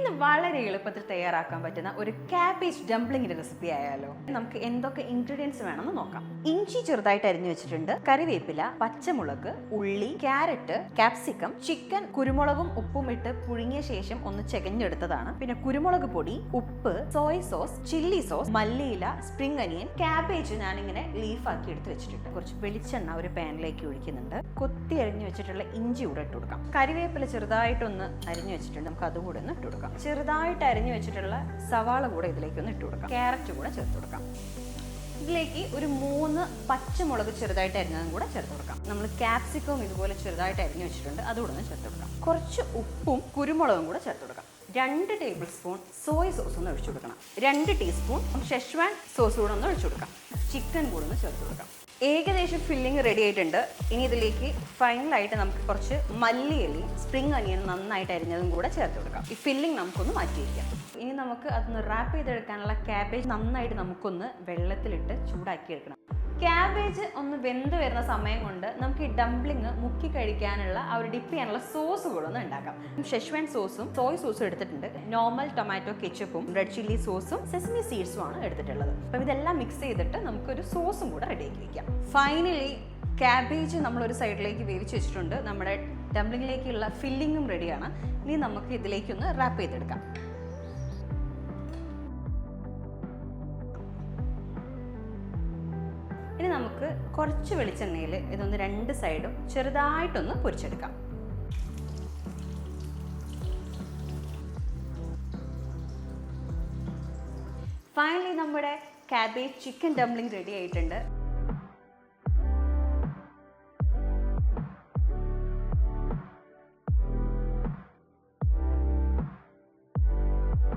ഇന്ന് വളരെ എളുപ്പത്തിൽ തയ്യാറാക്കാൻ പറ്റുന്ന ഒരു കാബേജ് ഡംപ്ലിങ്ങിന്റെ റെസിപ്പി ആയാലോ. നമുക്ക് എന്തൊക്കെ ഇൻഗ്രീഡിയൻസ് വേണമെന്ന് നോക്കാം. ഇഞ്ചി ചെറുതായിട്ട് അരിഞ്ഞു വെച്ചിട്ടുണ്ട്. കറിവേപ്പില പച്ചമുളക് ഉള്ളി ക്യാരറ്റ് കാപ്സിക്കം ചിക്കൻ കുരുമുളകും ഉപ്പും ഇട്ട് പുഴുങ്ങിയ ശേഷം ഒന്ന് ചെകഞ്ഞെടുത്തതാണ്. പിന്നെ കുരുമുളക് പൊടി ഉപ്പ് സോയ് സോസ് ചില്ലി സോസ് മല്ലിയില സ്പ്രിംഗ് അനിയൻ ക്യാബേജ് ഞാനിങ്ങനെ ലീഫാക്കി എടുത്ത് വെച്ചിട്ടുണ്ട്. കുറച്ച് വെളിച്ചെണ്ണ ഒരു പാനിലേക്ക് ഒഴിക്കുന്നുണ്ട്. കൊത്തി അരിഞ്ഞു വെച്ചിട്ടുള്ള ഇഞ്ചി കൂടെ ഇട്ട് കൊടുക്കാം. കറിവേപ്പില ചെറുതായിട്ടൊന്ന് അരിഞ്ഞു വെച്ചിട്ടുണ്ട്. നമുക്ക് അതും കൂടെ ഒന്ന് ഇട്ട് കൊടുക്കാം. ചെറുതായിട്ട് അരിഞ്ഞു വെച്ചിട്ടുള്ള സവാള കൂടെ ഇതിലേക്ക് ഒന്ന് ഇട്ട് കൊടുക്കാം. ക്യാരറ്റ് കൂടെ ചേർത്ത് കൊടുക്കാം. ഇതിലേക്ക് ഒരു മൂന്ന് പച്ചമുളക് ചെറുതായിട്ട് അരിഞ്ഞതും കൂടെ ചേർത്ത് കൊടുക്കാം. നമ്മൾ ക്യാപ്സിക്കവും ഇതുപോലെ ചെറുതായിട്ട് അരിഞ്ഞു വെച്ചിട്ടുണ്ട് അതുകൂടെ ഒന്ന് ചേർത്ത് കൊടുക്കാം. കുറച്ച് ഉപ്പും കുരുമുളകും കൂടെ ചേർത്ത് കൊടുക്കാം. രണ്ട് ടേബിൾ സ്പൂൺ സോയ് സോസ് ഒന്ന് ഒഴിച്ചു കൊടുക്കണം. രണ്ട് ടീസ്പൂൺ ഷെഷ്വാൻ സോസ് കൂടെ ഒന്ന് ഒഴിച്ചു കൊടുക്കാം. ചിക്കൻ കൂടെ ഒന്ന് ചേർത്ത് കൊടുക്കാം. ഏകദേശം ഫില്ലിംഗ് റെഡി ആയിട്ടുണ്ട്. ഇനി ഇതിലേക്ക് ഫൈനലായിട്ട് നമുക്ക് കുറച്ച് മല്ലിയലി സ്പ്രിംഗ് അനിയൻ നന്നായിട്ട് അരിഞ്ഞതും കൂടെ ചേർത്ത് കൊടുക്കാം. ഈ ഫില്ലിംഗ് നമുക്കൊന്ന് മാറ്റി വയ്ക്കാം ഇനി നമുക്ക് അതൊന്ന് റാപ്പ് ചെയ്തെടുക്കാനുള്ള ക്യാബേജ് നന്നായിട്ട് നമുക്കൊന്ന് വെള്ളത്തിലിട്ട് ചൂടാക്കി എടുക്കണം ക്യാബേജ് ഒന്ന് വെന്ത് വരുന്ന സമയം കൊണ്ട് നമുക്ക് ഈ ഡംപ്ലിങ് മുക്കി കഴിക്കാനുള്ള ആ ഒരു ഡിപ്പ് ചെയ്യാനുള്ള സോസ് കൂടെ ഒന്ന് ഉണ്ടാക്കാം. ഷെഷ്വാൻ സോസും സോയ് സോസും എടുത്തിട്ടുണ്ട്. നോർമൽ ടൊമാറ്റോ കെച്ചപ്പും റെഡ് ചില്ലി സോസും സെസമി സീഡ്സും ആണ് എടുത്തിട്ടുള്ളത്. അപ്പം ഇതെല്ലാം മിക്സ് ചെയ്തിട്ട് നമുക്കൊരു സോസും കൂടെ റെഡിയാക്കി വയ്ക്കാം ഫൈനലി ക്യാബേജ് നമ്മളൊരു സൈഡിലേക്ക് വേവിച്ച് വെച്ചിട്ടുണ്ട്. നമ്മുടെ ഡംപ്ലിങ്ങിലേക്കുള്ള ഫില്ലിങ്ങും റെഡിയാണ് ഇനി നമുക്ക് ഇതിലേക്കൊന്ന് റാപ്പ് ചെയ്തെടുക്കാം. ഇനി നമുക്ക് കുറച്ച് വെളിച്ചെണ്ണയിൽ ഇതൊന്ന് രണ്ട് സൈഡും ചെറുതായിട്ടൊന്ന് പൊരിച്ചെടുക്കാം. ഫൈനലി നമ്മുടെ കാബേജ് ചിക്കൻ ഡംപ്ലിംഗ് റെഡി ആയിട്ടുണ്ട്.